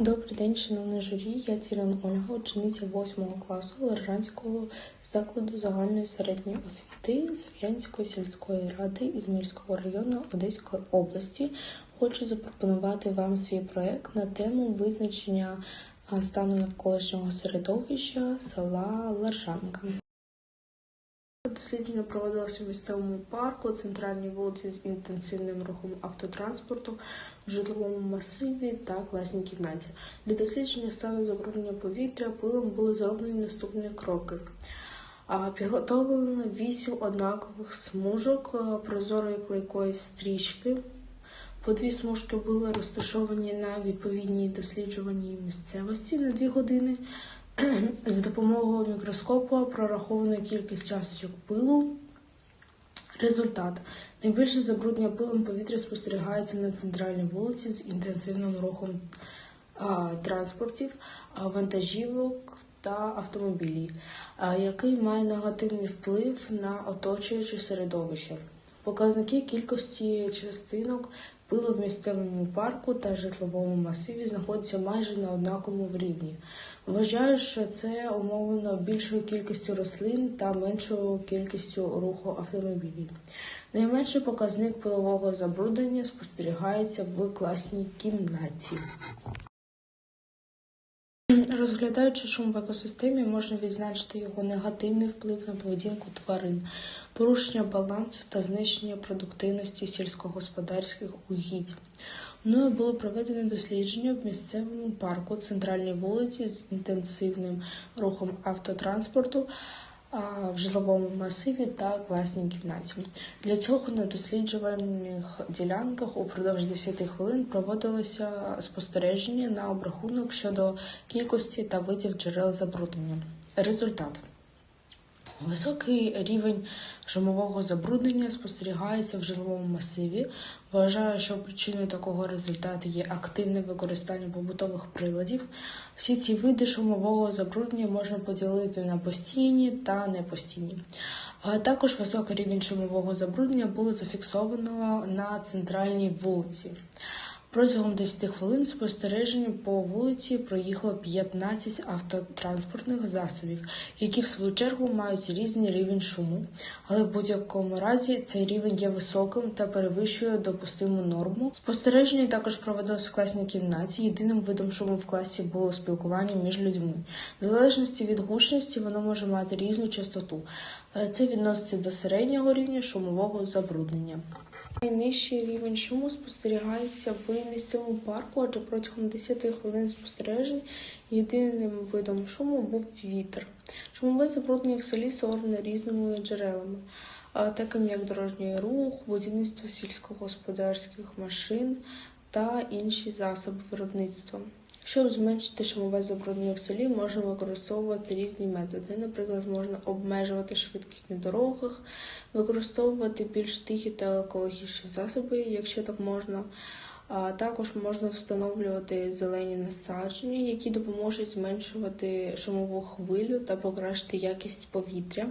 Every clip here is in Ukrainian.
Добрий день, шановне журі. Я Цірян Ольга, учениця 8 класу Лержанського закладу загальної середньої освіти Сав'янської сільської ради Ізмаїльського району Одеської області. Хочу запропонувати вам свій проект на тему визначення стану навколишнього середовища села Лержанка. Дослідження проводилося в місцевому парку, центральній вулиці з інтенсивним рухом автотранспорту, в житловому масиві та класній кімнаті. Для дослідження стану забруднення повітря пилом були зроблені наступні кроки. Підготовлено вісім однакових смужок е, прозорої клейкої стрічки. По дві смужки були розташовані на відповідній досліджуваній місцевості на дві години. За допомогою мікроскопу прорахована кількість часточок пилу. Результат. Найбільше забруднення пилом повітря спостерігається на центральній вулиці з інтенсивним рухом а, транспортів, а, вантажівок та автомобілів, а, який має негативний вплив на оточуюче середовище. Показники кількості частинок пилу в місцевому парку та житловому масиві знаходяться майже на однаковому рівні. Вважаю, що це умовлено більшою кількістю рослин та меншою кількістю руху автомобілів. Найменший показник пилового забруднення спостерігається в класній кімнаті. Розглядаючи шум в екосистемі, можна відзначити його негативний вплив на поведінку тварин, порушення балансу та знищення продуктивності сільськогосподарських угідь. Мною було проведено дослідження в місцевому парку центральній вулиці з інтенсивним рухом автотранспорту в житловому масиві та класній кімнаті. Для цього на досліджувальних ділянках упродовж 10 хвилин проводилося спостереження на обрахунок щодо кількості та видів джерел забруднення. Результат. Високий рівень шумового забруднення спостерігається в жиловому масиві. Вважаю, що причиною такого результату є активне використання побутових приладів. Всі ці види шумового забруднення можна поділити на постійні та непостійні. Також високий рівень шумового забруднення було зафіксовано на центральній вулиці. Протягом 10 хвилин спостережень по вулиці проїхало 15 автотранспортних засобів, які в свою чергу мають різний рівень шуму, але в будь-якому разі цей рівень є високим та перевищує допустиму норму. Спостереження також проводилось в класній кімнаті. Єдиним видом шуму в класі було спілкування між людьми. В залежності від гучності воно може мати різну частоту. Е, Це відноситься до середнього рівня шумового забруднення. Найнижчий рівень шуму спостерігається в місцевому парку, адже протягом 10 хвилин спостережень єдиним видом шуму був вітер. Шумове забруднення в селі створене різними джерелами, таким як дорожній рух, будівництво сільськогосподарських машин та інші засоби виробництва. Щоб зменшити шумове забруднення в селі, можна використовувати різні методи. Наприклад, можна обмежувати швидкість на дорогах, використовувати більш тихі та екологічні засоби, якщо так можна. А також можна встановлювати зелені насадження, які допоможуть зменшувати шумову хвилю та покращити якість повітря.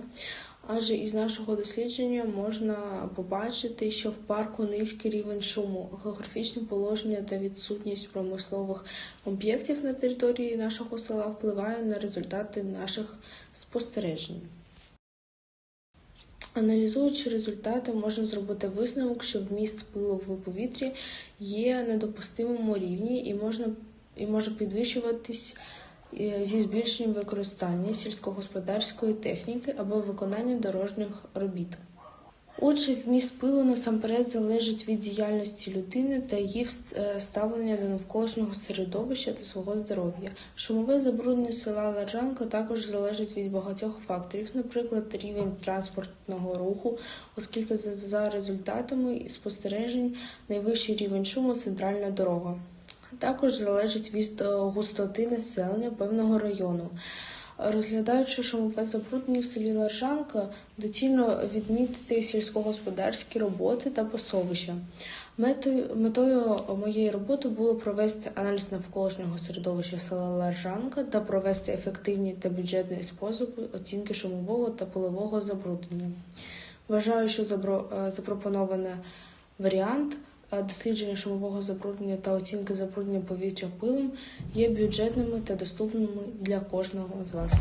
Адже із нашого дослідження можна побачити, що в парку низький рівень шуму, географічне положення та відсутність промислових об'єктів на території нашого села впливає на результати наших спостережень. Аналізуючи результати, можна зробити висновок, що вміст пилу в повітрі є на допустимому рівні і можна і може підвищуватись е, зі збільшенням використання сільськогосподарської техніки або виконання дорожніх робіт. Отже, вміст пилу насамперед залежить від діяльності людини та її е, ставлення до навколишнього середовища та свого здоров'я. Шумове забруднення села Ларжанка також залежить від багатьох факторів, наприклад, рівень транспортного руху, оскільки за, результатами спостережень найвищий рівень шуму центральна дорога. Також залежить від е, густоти населення певного району. Розглядаючи шумове забруднення в селі Ларжанка, доцільно відмітити сільськогосподарські роботи та пасовища. Метою, метою моєї роботи було провести аналіз навколишнього середовища села Ларжанка та провести ефективні та бюджетні способи оцінки шумового та пилового забруднення. Вважаю, що е, запропонований варіант дослідження шумового забруднення та оцінки забруднення повітря пилом є бюджетними та доступними для кожного з вас.